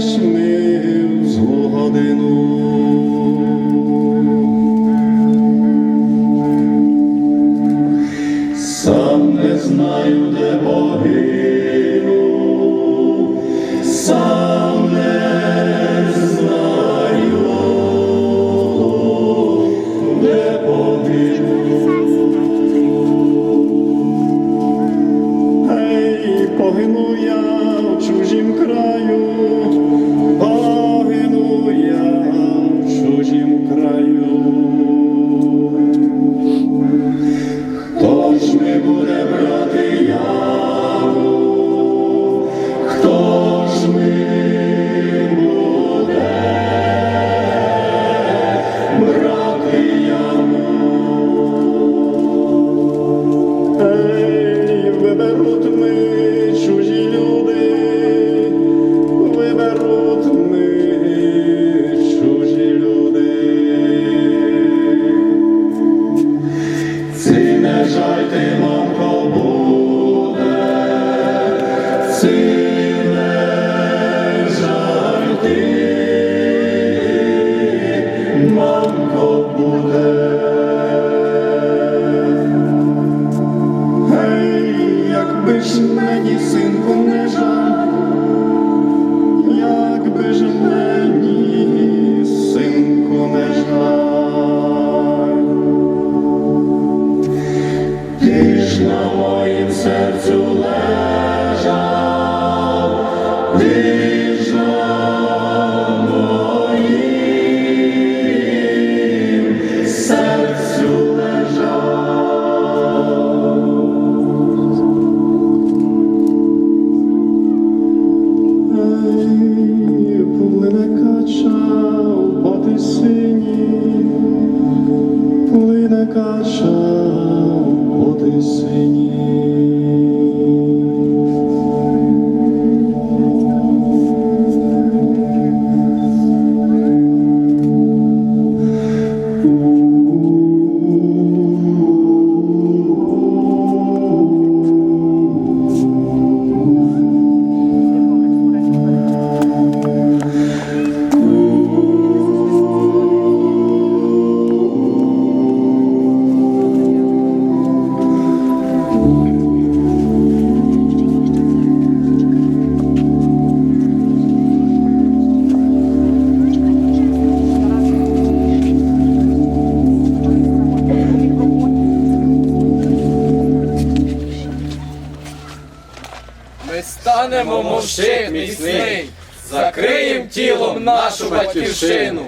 залаєш ми Ці не жаль ти, мамко, буде, ці не жаль ти, мамко, буде. Гей, якби ж мені, синку, серцю лежав, щит міцний, закриєм тілом нашу батьківщину.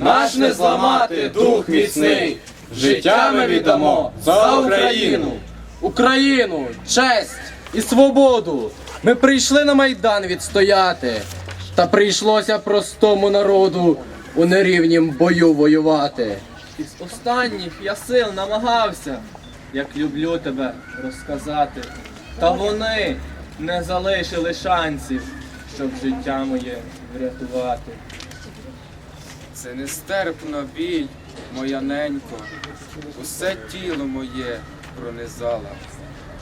Наш не зламати дух міцний, життя ми віддамо за Україну. Україну, честь і свободу. Ми прийшли на майдан відстояти, та прийшлося простому народу у нерівнім бою воювати. Із останніх я сил намагався, як люблю тебе розказати. Та вони не залишили шансів, щоб життя моє врятувати. Це нестерпна біль, моя ненько, усе тіло моє пронизала.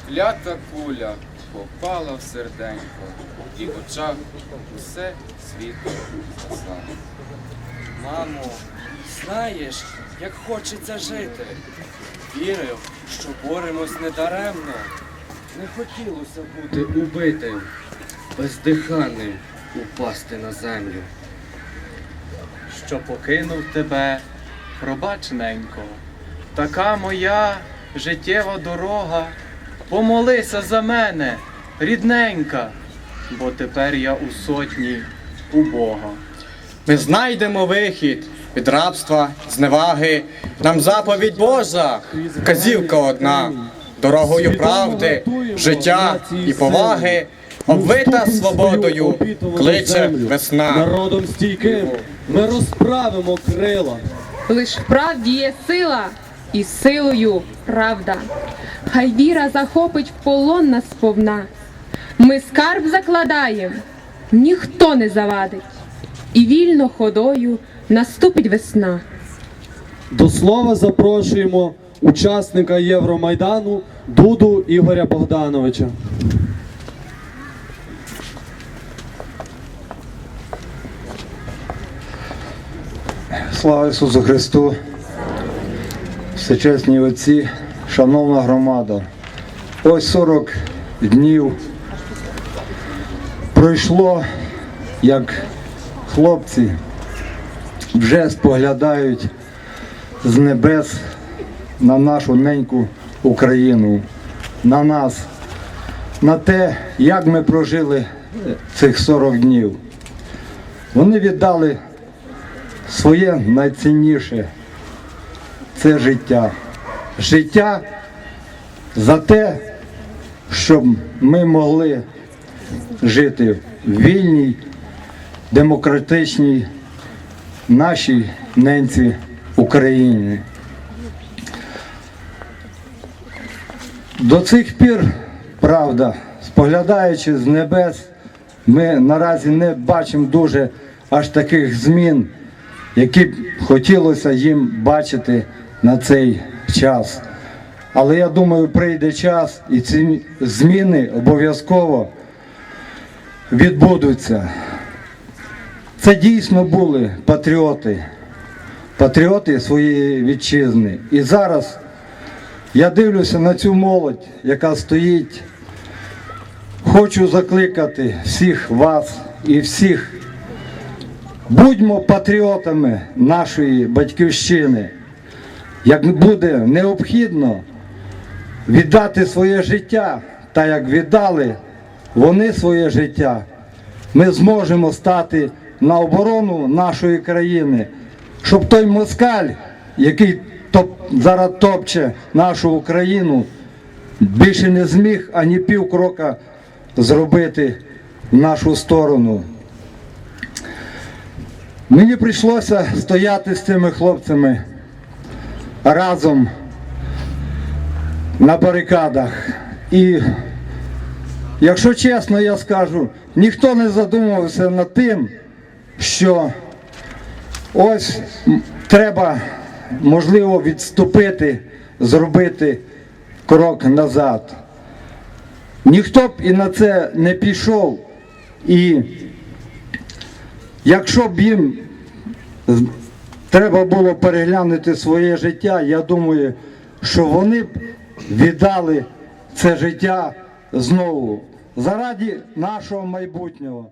Клята куля попала в серденько, і в очах усе світло згасало. Мамо, знаєш, як хочеться жити. Вірив, що боремось недаремно. Не хотілося бути убитим, бездиханним упасти на землю. що покинув тебе, пробач, ненько. Така моя життєва дорога. Помолися за мене, рідненька, бо тепер я у сотні у Бога. Ми знайдемо вихід від рабства, зневаги. Нам заповідь Божа, вказівка одна, дорогою правди, життя і поваги, обвита свободою, кличе весна. Народом стійким ми розправимо крила. Лиш в правді є сила, і силою правда. хай віра захопить в полон нас сповна. Ми скарб закладаєм, ніхто не завадить, і вільно ходою наступить весна. До слова запрошуємо учасника Євромайдану Дуду Ігоря Богдановича. Слава Ісусу Христу! Всечесні отці, шановна громада, ось 40 днів пройшло, як хлопці вже споглядають з небес на нашу неньку Україну, на нас, на те, як ми прожили цих 40 днів. Вони віддали своє найцінніше це життя. Життя за те, щоб ми могли жити в вільній, демократичній нашій ненці Україні. До цих пір, правда, споглядаючи з небес, ми наразі не бачимо дуже аж таких змін, які б хотілося їм бачити на цей час. Але я думаю, прийде час і ці зміни обов'язково відбудуться. Це дійсно були патріоти, патріоти своєї вітчизни. І зараз я дивлюся на цю молодь, яка стоїть. Хочу закликати всіх вас і всіх. Будьмо патріотами нашої батьківщини. Як буде необхідно віддати своє життя, так як віддали вони своє життя, ми зможемо стати на оборону нашої країни, щоб той москаль, який топ, зараз топче нашу Україну, більше не зміг ані пів крока зробити в нашу сторону. Мені прийшлося стояти з цими хлопцями разом на барикадах. І якщо чесно, я скажу, ніхто не задумувався над тим, що ось треба, можливо, відступити, зробити крок назад. Ніхто б і на це не пішов. І якщо б їм треба було переглянути своє життя, я думаю, що вони б віддали це життя знову заради нашого майбутнього.